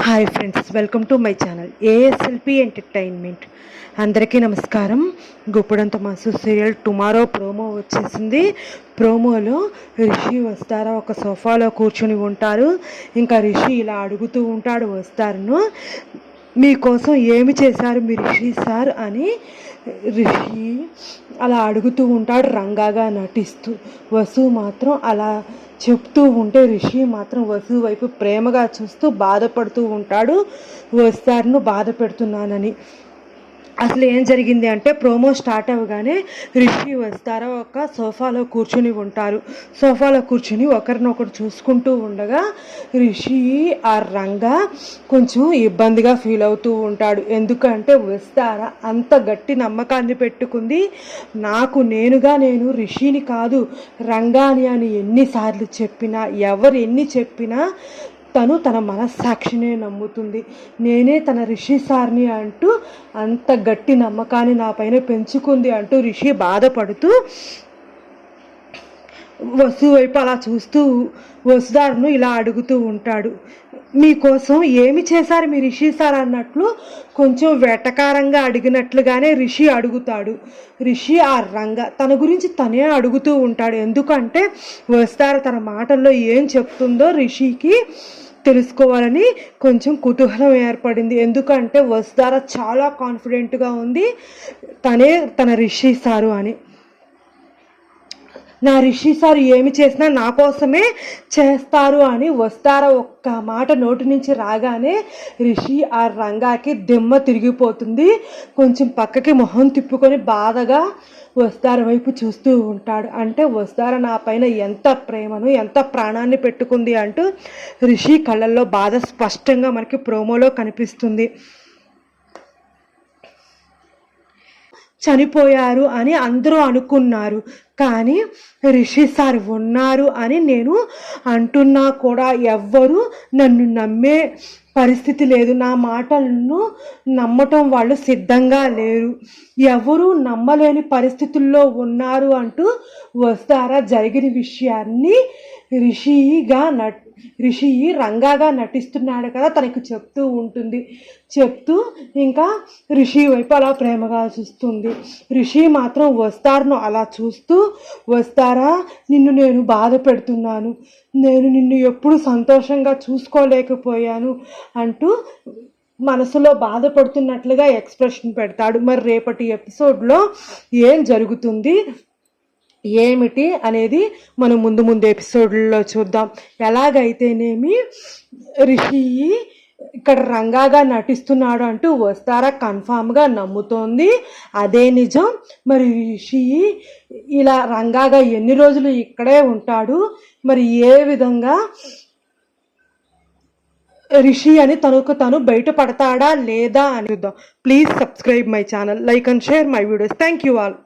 Hi friends welcome to my channel ASLP entertainment అందరికీ నమస్కారం. Guppedantha Manasu serial tomorrow promo వచ్చేసింది. ప్రోమోలో రిషి వస్తారా ఒక సోఫాలో కూర్చుని ఉంటారు. ఇంకా రిషి ఇలా అడుగుతూ ఉంటాడు వస్తారును. మీకోసం ఏమి చేశారు మీ రిషి సార్ అని రిషి అలా అడుగుతూ ఉంటాడు రంగాగా నటిస్తూ. వసు మాత్రం అలా చెప్తూ ఉంటే రిషి మాత్రం వసు వైపు ప్రేమగా చూస్తూ బాధపడుతూ ఉంటాడు. వస్తారును బాధ పెడుతున్నానని. అసలు ఏం జరిగింది అంటే ప్రోమో స్టార్ట్ అవ్వగానే రిషి వస్తారా ఒక సోఫాలో కూర్చుని ఉంటారు. సోఫాలో కూర్చుని ఒకరినొకరు చూసుకుంటూ ఉండగా రిషి ఆ రంగా కొంచెం ఇబ్బందిగా ఫీల్ అవుతూ ఉంటాడు. ఎందుకంటే వస్తారా? అంత గట్టి నమ్మకాన్ని పెట్టుకుంది. నాకు నేనుగా నేను రిషిని కాదు రంగాని అని ఎన్నిసార్లు చెప్పినా ఎవరు ఎన్ని చెప్పినా తను తన మనస్సాక్షినే నమ్ముతుంది. నేనే తన రిషి సార్ని అంటూ అంత గట్టి నమ్మకాన్ని నా పైన పెంచుకుంది అంటూ రిషి బాధపడుతూ వసు వైపు అలా చూస్తూ వసుదారును ఇలా అడుగుతూ ఉంటాడు. మీకోసం ఏమి చేశారు మీ రిషి సార్? అన్నట్లు కొంచెం వెటకారంగా అడిగినట్లుగానే రిషి అడుగుతాడు. రిషి ఆ రంగ తన గురించి తనే అడుగుతూ ఉంటాడు. ఎందుకంటే వస్తారు తన మాటల్లో ఏం చెప్తుందో రిషికి తెలుసుకోవాలని కొంచెం కుతూహలం ఏర్పడింది. ఎందుకంటే వసుధార చాలా కాన్ఫిడెంట్గా ఉంది. తనే తన రిషి సారు అని. నా రిషి సార్ ఏమి చేసినా నా కోసమే చేస్తారు అని వస్తారా ఒక్క మాట నోటి నుంచి రాగానే రిషి ఆ రంగాకి దిమ్మ తిరిగిపోతుంది. కొంచెం పక్కకి మొహం తిప్పుకొని బాధగా వస్తార వైపు చూస్తూ ఉంటాడు. అంటే వస్తార నా పైన ఎంత ప్రేమను ఎంత ప్రాణాన్ని పెట్టుకుంది అంటూ రిషి కళ్ళల్లో బాధ స్పష్టంగా మనకి ప్రోమోలో కనిపిస్తుంది. చనిపోయారు అని అందరూ అనుకున్నారు. కానీ రిషి సార్ ఉన్నారు అని నేను అంటున్నా కూడా ఎవ్వరు నన్ను నమ్మే పరిస్థితి లేదు. నా మాటలను నమ్మటం వాళ్ళు సిద్ధంగా లేరు. ఎవరు నమ్మలేని పరిస్థితుల్లో ఉన్నారు అంటూ వస్తారా జరిగిన విషయాన్ని రిషిగా నట్ రిషి రంగాగా నటిస్తున్నాడు కదా తనకు చెప్తూ ఉంటుంది. చెప్తూ ఇంకా రిషి వైపు అలా ప్రేమగా చూస్తుంది. రిషి మాత్రం వస్తారును అలా చూస్తూ వస్తారా? నిన్ను నేను బాధ పెడుతున్నాను. నేను నిన్ను ఎప్పుడు సంతోషంగా చూసుకోలేకపోయాను అంటూ మనసులో బాధపడుతున్నట్లుగా ఎక్స్ప్రెషన్ పెడతాడు. మరి రేపటి ఎపిసోడ్లో ఏం జరుగుతుంది? ఏమిటి అనేది మనం ముందు ముందు ఎపిసోడ్లో చూద్దాం. ఎలాగైతేనేమి రిషి ఇక్కడ రంగాగా నటిస్తున్నాడు అంటూ వస్తారా కన్ఫామ్గా నమ్ముతోంది. అదే నిజం. మరి రిషి ఇలా రంగాగా ఎన్ని రోజులు ఇక్కడే ఉంటాడు? మరి ఏ విధంగా రిషి అని తనకు తను బయటపడతాడా లేదా అని చూద్దాం. Please subscribe my channel like and share my videos thank you all